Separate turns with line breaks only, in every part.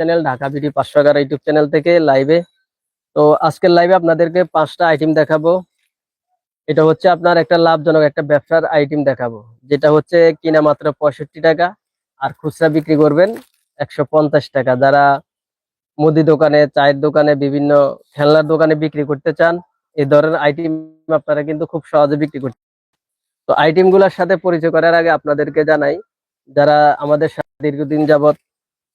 Channel Dhaka BD পাঁচশো এগারো YouTube channel থেকে লাইভে তো আজকের লাইভে আপনাদেরকে পাঁচটা আইটেম দেখাবো। এটা হচ্ছে আপনার একটা লাভজনক একটা ব্যবসার আইটেম দেখাবো, যেটা হচ্ছে কিনা মাত্র পঁয়ষট্টি টাকা আর খুচরা বিক্রি করবেন একশো পঞ্চাশ টাকা। যারা মুদি দোকানে, চায়ের দোকানে, বিভিন্ন খেলনার দোকানে বিক্রি করতে চান, এই ধরনের আইটেম আপনারা কিন্তু খুব সহজে বিক্রি করতে তো আইটেমগুলার সাথে পরিচয় করার আগে আপনাদেরকে জানাই, যারা আমাদের দীর্ঘদিন যাবত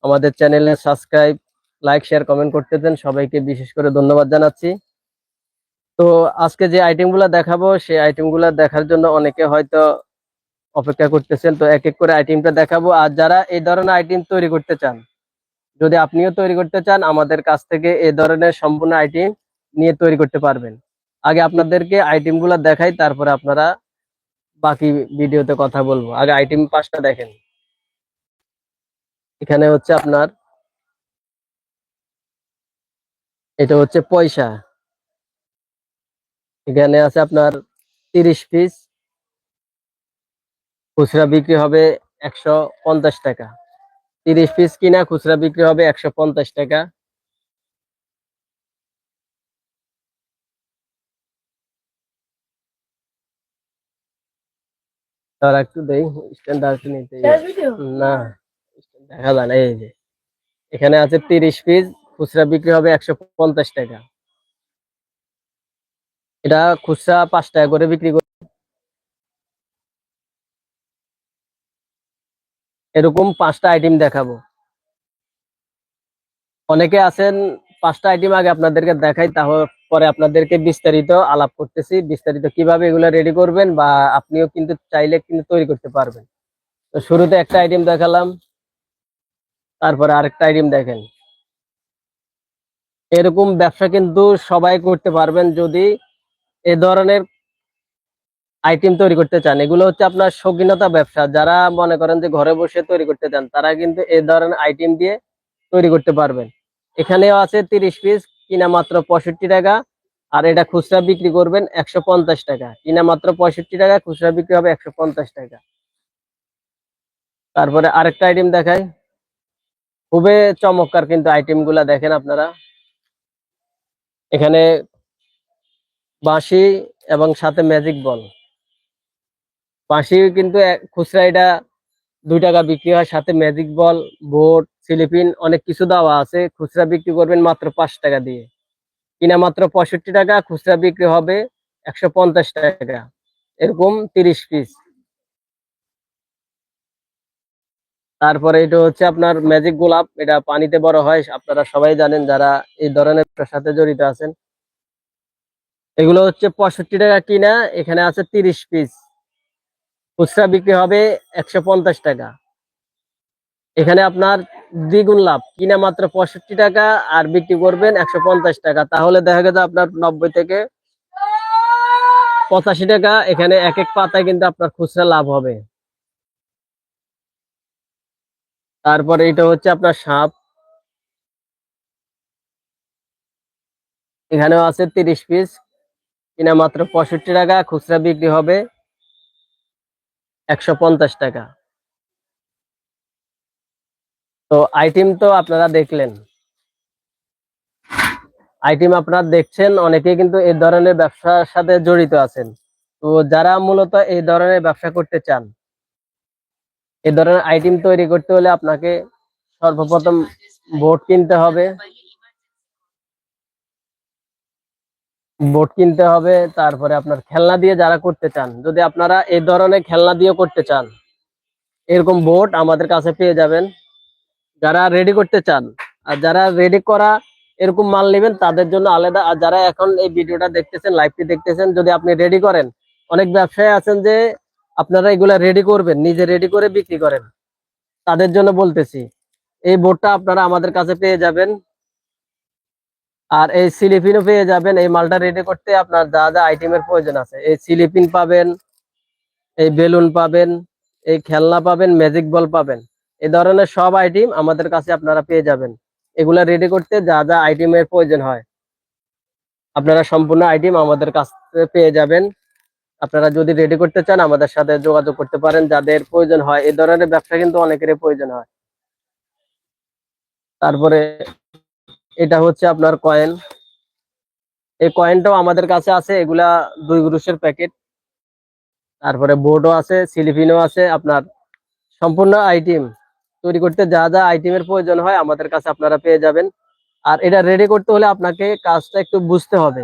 আমাদের চ্যানেলে সাবস্ক্রাইব লাইক শেয়ার কমেন্ট করতেছেন সবাইকে বিশেষ করে ধন্যবাদ জানাচ্ছি। তো আজকে যে আইটেমগুলা দেখাবো, সেই আইটেমগুলা দেখার জন্য অনেকে হয়তো অপেক্ষা করতেছেন। তো এক এক করে আইটেমটা দেখাবো। আর যারা এই ধরনের আইটেম তৈরি করতে চান, যদি আপনিও তৈরি করতে চান, আমাদের কাছ থেকে এই ধরনের সম্পূর্ণ আইটেম নিয়ে তৈরি করতে পারবেন। আগে আপনাদেরকে আইটেমগুলা দেখাই, তারপরে আপনারা বাকি ভিডিওতে কথা বলব। আগে আইটেম পাঁচটা দেখেন। এখানে হচ্ছে আপনার এটা হচ্ছে পয়সা। এখানে আছে আপনার তিরিশ পিস। খুচরা বিক্রি হবে একশো পঞ্চাশ টাকা। তিরিশ পিস কিনা খুচরা বিক্রি হবে একশো পঞ্চাশ টাকা। তার একটু দেই স্ট্যান্ডার্ড নিতে না। দেখা যায় না এই যে। এখানে আছে তিরিশ পিস খুচরা বিক্রি হবে একশো পঞ্চাশ টাকা। এটা খুচরা পাঁচ টাকা করে বিক্রি করে এরকম পাঁচটা আইটেম দেখাবো। অনেকে আছেন, পাঁচটা আইটেম আগে আপনাদেরকে দেখাই, তারপরে আপনাদেরকে বিস্তারিত আলাপ করতেছি, বিস্তারিত কীভাবে এগুলো রেডি করবেন বা আপনিও কিন্তু চাইলে কিন্তু তৈরি করতে পারবেন। তো শুরুতে একটা আইটেম দেখালাম। তারপরে আরেকটা আইটেম দেখেন। এরকম ব্যবসা কিন্তু সবাই করতে পারবেন যদি এ ধরনের আইটেম তৈরি করতে চান। এগুলো হচ্ছে আপনার শৌখিনতা ব্যবসা। যারা মনে করেন যে ঘরে বসে তৈরি করতে চান, তারা কিন্তু এই ধরনের আইটেম দিয়ে তৈরি করতে পারবেন। এখানেও আছে তিরিশ পিস কিনা মাত্র পঁয়ষট্টি টাকা। আর এটা খুচরা বিক্রি করবেন একশো পঞ্চাশ টাকা। কিনা মাত্র পঁয়ষট্টি টাকা, খুচরা বিক্রি হবে একশো পঞ্চাশ টাকা। তারপরে আরেকটা আইটেম দেখাই। খুবই চমৎকার কিন্তু আইটেমগুলা দেখেন আপনারা। এখানে বাঁশি এবং সাথে ম্যাজিক বল বাঁশি কিন্তু খুচরা এটা দুই টাকা বিক্রি হয়, সাথে ম্যাজিক বল বোর্ড সিলিপিন অনেক কিছু দেওয়া আছে। খুচরা বিক্রি করবেন মাত্র পাঁচ টাকা দিয়ে। কিনা মাত্র পঁয়ষট্টি টাকা, খুচরা বিক্রি হবে একশো পঞ্চাশ টাকা। এরকম তিরিশ পিস তারপরে এটা হচ্ছে আপনার ম্যাজিক গোলাপ, এটা পানিতে বড় হয়, আপনারা সবাই জানেন যারা এই ধরনের সাথে জড়িত আছেন। এগুলো হচ্ছে পঁয়ষট্টি টাকা কিনা, এখানে আছে তিরিশ পিস খুচরা বিক্রি হবে একশো পঞ্চাশ টাকা। এখানে আপনার দ্বিগুণ লাভ, কিনা মাত্র পঁয়ষট্টি টাকা আর বিক্রি করবেন একশো পঞ্চাশ টাকা। তাহলে দেখা গেছে আপনার নব্বই থেকে পঁচাশি টাকা, এখানে এক এক পাতায় কিন্তু আপনার খুচরা লাভ হবে। তারপরে এটা হচ্ছে আপনার সাপ। এখানেও আছে তিরিশ পিস কিনা মাত্র পঁয়ষট্টি টাকা, খুচরা বিক্রি হবে একশো পঞ্চাশ টাকা। তো আইটেম তো আপনারা দেখলেন। আইটেম আপনারা দেখছেন অনেকে কিন্তু এই ধরনের ব্যবসার সাথে জড়িত আছেন। তো যারা মূলত এই ধরনের ব্যবসা করতে চান এই ধরনের আইটেম তৈরি করতে হলে আপনাকে সর্বপ্রথম বোর্ড কিনতে হবে। বোর্ড কিনতে হবে, তারপরে আপনার খেলনা দিয়ে যারা করতে চান, যদি আপনারা এই ধরনের খেলনা দিয়ে করতে চান, এরকম বোর্ড আমাদের কাছে পেয়ে যাবেন। যারা রেডি করতে চান, আর যারা রেডি করা এরকম মাল নেবেন, তাদের জন্য আলাদা। আর যারা এখন এই ভিডিওটা দেখতেছেন লাইভটি দেখতেছেন, যদি আপনি রেডি করেন, অনেক ব্যবসায়ী আছেন যে আপনারা এগুলা রেডি করবেন, নিজে রেডি করে বিক্রি করেন। তাদের জন্য বলতেছি, এই বোর্ডটা আপনারা আমাদের কাছে পেয়ে যাবেন। আর এই সিলিপিনও পেয়ে যাবেন, এই মালটা রেডি করতে আপনার যা যা আইটেমের প্রয়োজন আছে। এই সিলিপিন পাবেন, এই বেলুন পাবেন, এই খেলনা পাবেন ম্যাজিক বল পাবেন। এই ধরনের সব আইটেম আমাদের কাছে আপনারা পেয়ে যাবেন। এগুলা রেডি করতে যা যা আইটেমের প্রয়োজন হয়, আপনারা সম্পূর্ণ আইটেম আমাদের কাছ পেয়ে যাবেন। আপনারা যদি রেডি করতে চান, আমাদের সাথে যোগাযোগ করতে পারেন। যাদের প্রয়োজন হয় এই ধরনের ব্যবসা কিন্তু অনেকেরই প্রয়োজন হয়। তারপরে এটা হচ্ছে আপনার কয়েন এই কয়েনটাও আমাদের কাছে আছে, এগুলা দুই গ্রুসের প্যাকেট তারপরে বোর্ডও আছে সিলিপিনও আছে, আপনার সম্পূর্ণ আইটেম তৈরি করতে যা যা আইটেমের প্রয়োজন হয়, আমাদের কাছে আপনারা পেয়ে যাবেন। আর এটা রেডি করতে হলে আপনাকে কাজটা একটু বুঝতে হবে।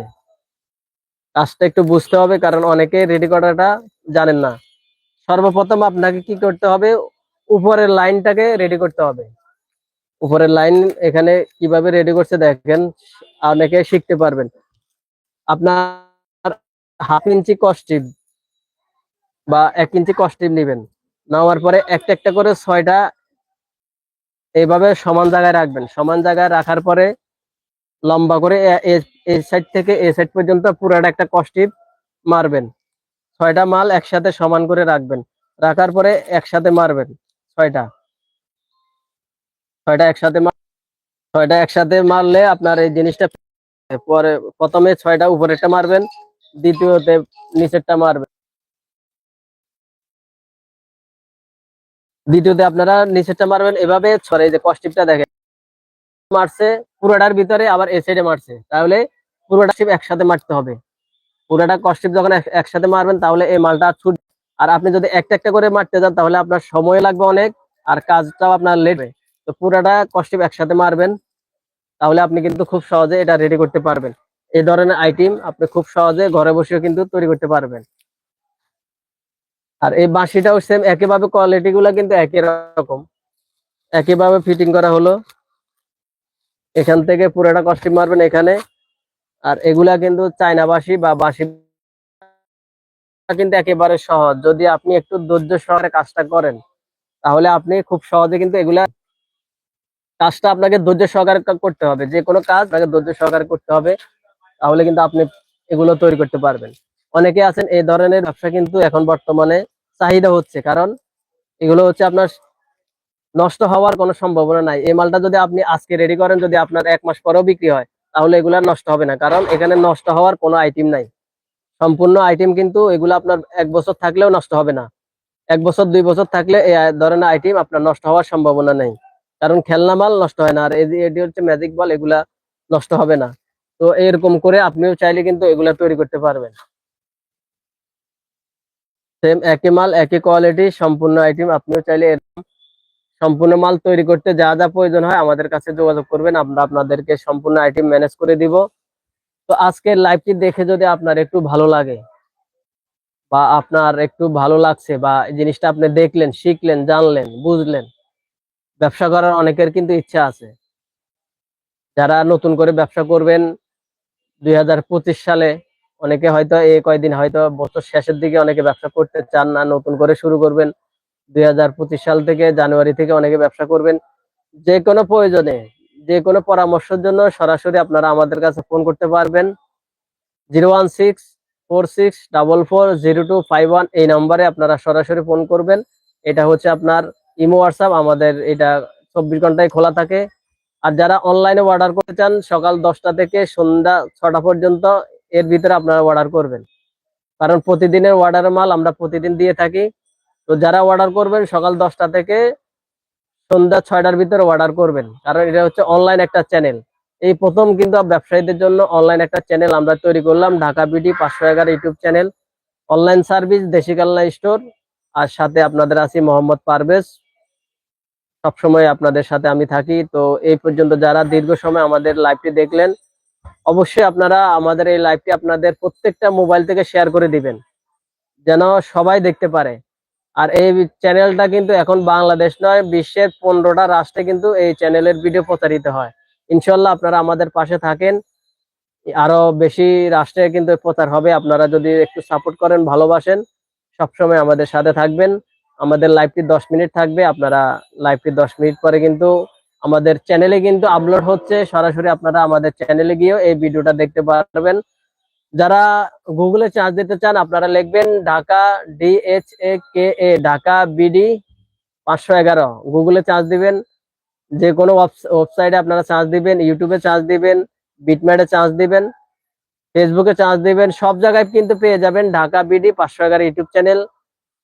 কাজটা একটু বুঝতে হবে, কারণ অনেকে রেডি করাটা জানেন না। সর্বপ্রথম আপনাকে কি করতে হবে, উপরের লাইনটাকে রেডি করতে হবে। উপরের লাইন এখানে কীভাবে রেডি করছে দেখেন, অনেকে শিখতে পারবেন। আপনার হাফ ইঞ্চি কস্টিপ বা এক ইঞ্চি কস্টিপ নেবেন। নেওয়ার পরে একটা একটা করে ছয়টা এইভাবে সমান জায়গায় রাখবেন। সমান জায়গায় রাখার পরে লম্বা করে এই সাইড থেকে এই সাইড পর্যন্ত পুরাটা একটা কস্টিপ মারবেন। ছয়টা মাল একসাথে সমান করে রাখবেন। রাখার পরে একসাথে মারবেন। ছয়টা। ছয়টা একসাথে ছয়টা একসাথে মারলে আপনার এই জিনিসটা পরে প্রথমে ছয়টা উপরেরটা মারবেন, দ্বিতীয়তে নিচেরটা মারবেন। দ্বিতীয়তে আপনারা নিচেরটা মারবেন। এভাবে ছড়ে যে কস্টিপটা দেখেন। মারছে, পুরোটার ভিতরে আবার এ সাইডে মারছে। তাহলে পুরোটা শিপ একসাথে মারতে হবে। পুরোটা কস্টিপ যখন একসাথে মারবেন, তাহলে এই মালটা ছুট আর আপনি যদি একটা একটা করে মারতে যান, তাহলে আপনার সময় লাগবে অনেক আর কাজটাও আপনার লেট তো পুরোটা কস্টিপ একসাথে মারবেন, তাহলে আপনি কিন্তু খুব সহজে এটা রেডি করতে পারবেন। এই ধরনের আইটেম আপনি খুব সহজে ঘরে বসেও কিন্তু তৈরি করতে পারবেন। আর এই বাঁশিটাও সেম একইভাবে কোয়ালিটি গুলা কিন্তু একই রকম। একইভাবে ফিটিং করা হলো। এখান থেকে পুরোটা কস্টিউম মারবেন এখানে। আর এগুলা কিন্তু চায়না বাঁশি বা বাসি কিন্তু একেবারে সহজ। যদি আপনি একটু ধৈর্য সহকারে কাজটা করেন, তাহলে আপনি খুব সহজে কিন্তু এগুলা কাজটা আপনাকে ধৈর্য সহকারে করতে হবে। যে কোনো কাজ আপনাকে ধৈর্য সহকারে করতে হবে, তাহলে কিন্তু আপনি এগুলো তৈরি করতে পারবেন। অনেকে আছেন এই ধরনের ব্যবসা কিন্তু এখন বর্তমানে চাহিদা হচ্ছে, কারণ এগুলো হচ্ছে আপনার নষ্ট হওয়ার কোনো সম্ভাবনা নাই। এই মালটা যদি আপনি আজকে রেডি করেন, যদি আপনার এক মাস পরেও বিক্রি হয়, তাহলে এগুলা নষ্ট হবে না। কারণ এখানে নষ্ট হওয়ার কোনো আইটেম নাই। সম্পূর্ণ আইটেম কিন্তু এগুলো আপনার এক বছর থাকলেও নষ্ট হবে না। এক বছর, দুই বছর থাকলে এই ধরনের আইটেম আপনার নষ্ট হওয়ার সম্ভাবনা নেই। কারণ খেলনা মাল নষ্ট হয় না, আর এটি হচ্ছে ম্যাজিক বল এগুলা নষ্ট হবে না। তো এরকম করে আপনিও চাইলে কিন্তু এগুলা তৈরি করতে পারবেন। সেম একই মাল, একই কোয়ালিটি সম্পূর্ণ আইটেম আপনিও চাইলে এরকম সম্পূর্ণ মাল তৈরি করতে যা যা প্রয়োজন হয় আমাদের কাছে যোগাযোগ করবেন। আমরা আপনাদেরকে সম্পূর্ণ আইটেম ম্যানেজ করে দিব। তো আজকের লাইভটি দেখে যদি আপনার একটু ভালো লাগে বা আপনার একটু ভালো লাগছে বা এই জিনিসটা আপনি দেখলেন, শিখলেন, জানলেন, বুঝলেন, ব্যবসা করার অনেকের কিন্তু ইচ্ছা আছে। যারা নতুন করে ব্যবসা করবেন, দুই হাজার পঁচিশ সালে অনেকে হয়তো এই কয়দিন হয়তো বছর শেষের দিকে অনেকে ব্যবসা করতে চান না, নতুন করে শুরু করবেন। দুই হাজার পঁচিশ সাল থেকে জানুয়ারি থেকে অনেকে ব্যবসা করবেন। যে কোনো প্রয়োজনে, যে কোনো পরামর্শের জন্য সরাসরি আপনারা আমাদের কাছে ফোন করতে পারবেন। Zero one six four six double four zero two five one এই নম্বরে আপনারা সরাসরি ফোন করবেন। এটা হচ্ছে আপনার ইমো, হোয়াটসঅ্যাপ, আমাদের এটা চব্বিশ ঘন্টায় খোলা থাকে। আর যারা অনলাইনে অর্ডার করতে চান, সকাল দশটা থেকে সন্ধ্যা ছটা পর্যন্ত এর ভিতরে আপনারা অর্ডার করবেন। কারণ প্রতিদিনের অর্ডারের মাল আমরা প্রতিদিন দিয়ে থাকি। তো যারা অর্ডার করবেন, সকাল দশটা থেকে সন্ধ্যা ছয়টার ভিতরে অর্ডার করবেন। কারণ এটা হচ্ছে অনলাইন একটা চ্যানেল এই প্রথম কিন্তু ব্যবসায়ীদের জন্য অনলাইন একটা চ্যানেল আমরা তৈরি করলাম, ঢাকা বিডি পাঁচশো এগারো ইউটিউব চ্যানেল অনলাইন সার্ভিস দেশি কাল্লা স্টোর আর সাথে আপনাদের আছি মোহাম্মদ পারভেজ। সবসময় আপনাদের সাথে আমি থাকি। তো এই পর্যন্ত যারা দীর্ঘ সময় আমাদের লাইভটি দেখলেন, অবশ্যই আপনারা আমাদের এই লাইভটি আপনাদের প্রত্যেকটা মোবাইল থেকে শেয়ার করে দিবেন। যেন সবাই দেখতে পারে। আর এই চ্যানেলটা কিন্তু এখন বাংলাদেশ নয়, বিশ্বের পনেরোটা রাষ্ট্রে কিন্তু এই চ্যানেলের ভিডিও প্রচারিত হয়। ইনশাল্লাহ আপনারা আমাদের পাশে থাকেন। আরও বেশি রাষ্ট্রে কিন্তু প্রচার হবে। আপনারা যদি একটু সাপোর্ট করেন, ভালোবাসেন, সবসময় আমাদের সাথে থাকবেন। আমাদের লাইভটি দশ মিনিট থাকবে। আপনারা লাইভটি দশ মিনিট পরে কিন্তু আমাদের চ্যানেলে কিন্তু আপলোড হচ্ছে। সরাসরি আপনারা আমাদের চ্যানেলে গিয়েও এই ভিডিওটা দেখতে পারবেন। যারা গুগলে চার্জ দিতে চান, আপনারা লিখবেন Dhaka DH A K A Dhaka BD পাঁচশো এগারো। গুগলে চার্জ দিবেন, যে কোনো ওয়েবসাইটে আপনারা চার্জ দিবেন ইউটিউবে চার্জ দিবেন বিটম্যাটে চার্জ দিবেন ফেসবুকে চার্জ দিবেন, সব জায়গায় কিন্তু পেয়ে যাবেন ঢাকা বিডি পাঁচশো এগারো ইউটিউব চ্যানেল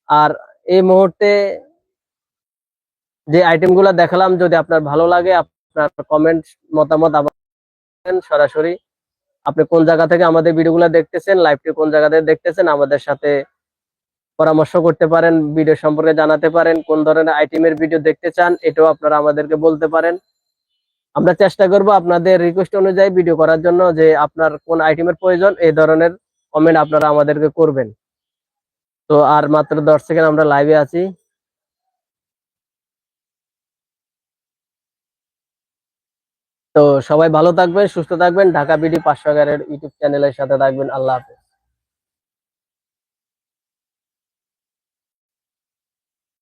আর এই মুহূর্তে যে আইটেমগুলো দেখালাম, যদি আপনার ভালো লাগে, আপনার কমেন্ট মতামত আমাদের সরাসরি আপনি কোন জায়গা থেকে আমাদের ভিডিওগুলো দেখতেছেন লাইভটি কোন জায়গা থেকে দেখতেছেন, আমাদের সাথে পরামর্শ করতে পারেন ভিডিও সম্পর্কে জানাতে পারেন, কোন ধরনের আইটেমের ভিডিও দেখতে চান, এটাও আপনারা আমাদেরকে বলতে পারেন। আমরা চেষ্টা করব আপনাদের রিকোয়েস্ট অনুযায়ী ভিডিও করার জন্য যে আপনার কোন আইটেমের প্রয়োজন, এই ধরনের কমেন্ট আপনারা আমাদেরকে করবেন। তো আর মাত্র দশ সেকেন্ড আমরা লাইভে আছি। তো সবাই ভালো থাকবেন, সুস্থ থাকবেন। ঢাকা বিডি পাঁচশো ইউটিউব চ্যানেলের সাথে থাকবেন। আল্লাহ হাফেজ।